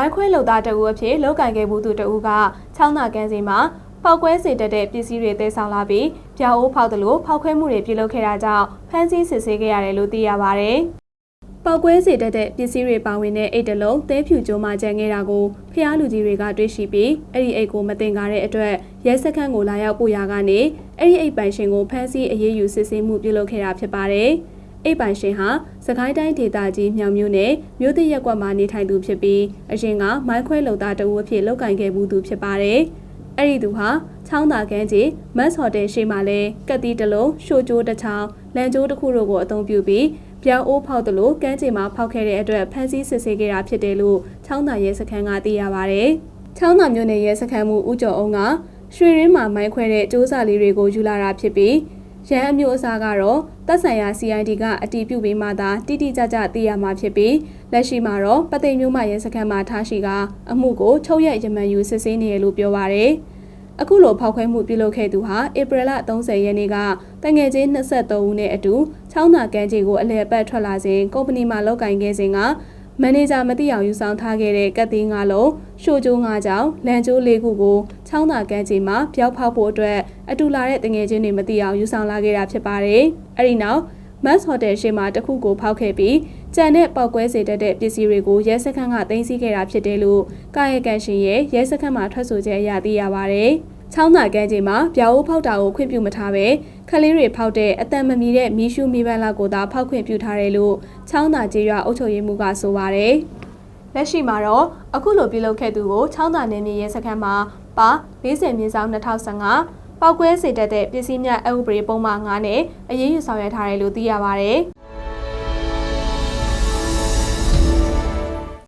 မိုင်းခွဲလုံသားတအူအဖြစ်လောက်ကင်ခဲ့မှုသူတအူကချောင်းနာကန်းစီမှာပောက်ကွဲစေတတ်တဲ့ပစ္စည်းတွေသယ်ဆောင်လာပြီးပြောင်းအိုးဖောက်တယ်လို့ဖောက်ခွဲမှုတွေပြုလုပ်ခဲ့တာကြောင့်ဖမ်းဆီးစစ်ဆေးခဲ့ရတယ်လို့သိရပါဗျ။ပောက်ကွဲစေတတ်တဲ့ပစ္စည်းတွေပါဝင်တဲ့အိတ်တလုံးသဲဖြူကျိုးမှကျန်ခဲ့တာကိုဖျားလူကြီးတွေကတွေ့ရှိပြီးအဲ့ဒီအိတ်ကိုမတင်ကားတဲ့အတွက်ရဲစခန်းကိုလာရောက်ပို့ရကနေအဲ့ဒီအိတ်ပိုင်ရှင်ကိုဖမ်းဆီးအရေးယူစစ်ဆေးမှုပြုလုပ်ခဲ့တာဖြစ်ပါတယ်။ အိပ်ပိုင်ရှင်ဟာစကိုင်းတိုင်းဒေသကြီးမြောင်မြို့နယ်မြို့သစ်ရက်ကွက်မှာနေထိုင်သူဖြစ်ပြီးအရင်ကမိုင်းခွဲလုံသားတဦးအဖြစ်လုပ်ကင်ခဲ့မှုသူဖြစ်ပါတယ်။အဲ့ဒီသူဟာချောင်းသာကန်းကြီးမတ်ဟိုတယ်ရှိမှလဲကက်တီတလုံးရှိုးကျိုးတစ်ချောင်းလန်ကျိုးတစ်ခုတို့ကိုအသုံးပြုပြီးပြောင်းအိုးဖောက်တယ်လို့ကန်းကြီးမှာဖောက်ခဲ့တဲ့အတွက်ဖမ်းဆီးစစ်ဆေးခဲ့တာဖြစ်တယ်လို့ချောင်းသာရဲစခန်းကသိရပါတယ်။ချောင်းသာမြို့နယ်ရဲစခန်းမှုဦးကျော်အောင်ကရွှေရင်းမှာမိုင်းခွဲတဲ့စ조사လေးတွေကိုယူလာတာဖြစ်ပြီး ရန်အမျိုးအစားကတော့တပ်ဆိုင်ရာ CID ကအတီးပြုတ်ပြီးမှသာတိတိကျကျသိရမှာဖြစ်ပြီးလက်ရှိမှာတော့ပသိမ်မျိုးမရဲစခန်းမှာထားရှိကအမှုကိုချုပ်ရက်ရမန်ယူစစ်ဆေးနေရလို့ပြောပါရယ်အခုလိုဖောက်ခွဲမှုပြုလုပ်ခဲ့သူဟာဧပြီလ30ရက်နေ့ကတငယ်ချင်း23ဦးနဲ့အတူချောင်းသာကန်းကြီးကိုအလဲပတ်ထွက်လာစဉ်ကုမ္ပဏီမှာလုပ်ကင်ခဲ့စဉ်က မန်နေဂျာမသိအောင်ယူဆောင်ထားခဲ့တဲ့ကတ်သေး၅လုံးရှိုးကျိုး၅ကြောင်လန်ကျိုး၄ခုကိုချောင်းသာကန်းကြီးမှာဖျောက်ဖောက်ဖို့အတွက်အတူလာတဲ့တငယ်ချင်းတွေမသိအောင်ယူဆောင်လာခဲ့တာဖြစ်ပါတယ်။အဲဒီနောက်မတ်ဟိုတယ်ရှိမှာတစ်ခုကိုဖောက်ခဲ့ပြီးကြံတဲ့ပောက်ကွဲစေတတ်တဲ့ပစ္စည်းတွေကိုရဲစခန်းကတင်စီခဲ့တာဖြစ်တယ်လို့ကာယကံရှင်ရဲ့ရဲစခန်းမှာထွက်ဆိုချက်အရသိရပါတယ်။ ချောင်းသာကန်းကြီးမှာဗျာအိုးဖောက်တာကိုခွင့်ပြုမထားပဲခလေးတွေဖောက်တဲ့အတန်မမီတဲ့မီးရှူးမီးပန်းလောက်ကိုသာဖောက်ခွင့်ပြုထားတယ်လို့ချောင်းသာကျေးရွာအုပ်ချုပ်ရေးမှူးကဆိုပါတယ်။လက်ရှိမှာတော့အခုလိုပြုလုပ်ခဲ့သူကိုချောင်းသာနယ်မြေရဲစခန်းမှာပါ40မြင်းဆောင်2015ပောက်ကွဲစေတတ်တဲ့ပစ္စည်းများအဥပဒေပုံမှန်9နဲ့အရေးယူဆောင်ရွက်ထားတယ်လို့သိရပါတယ်။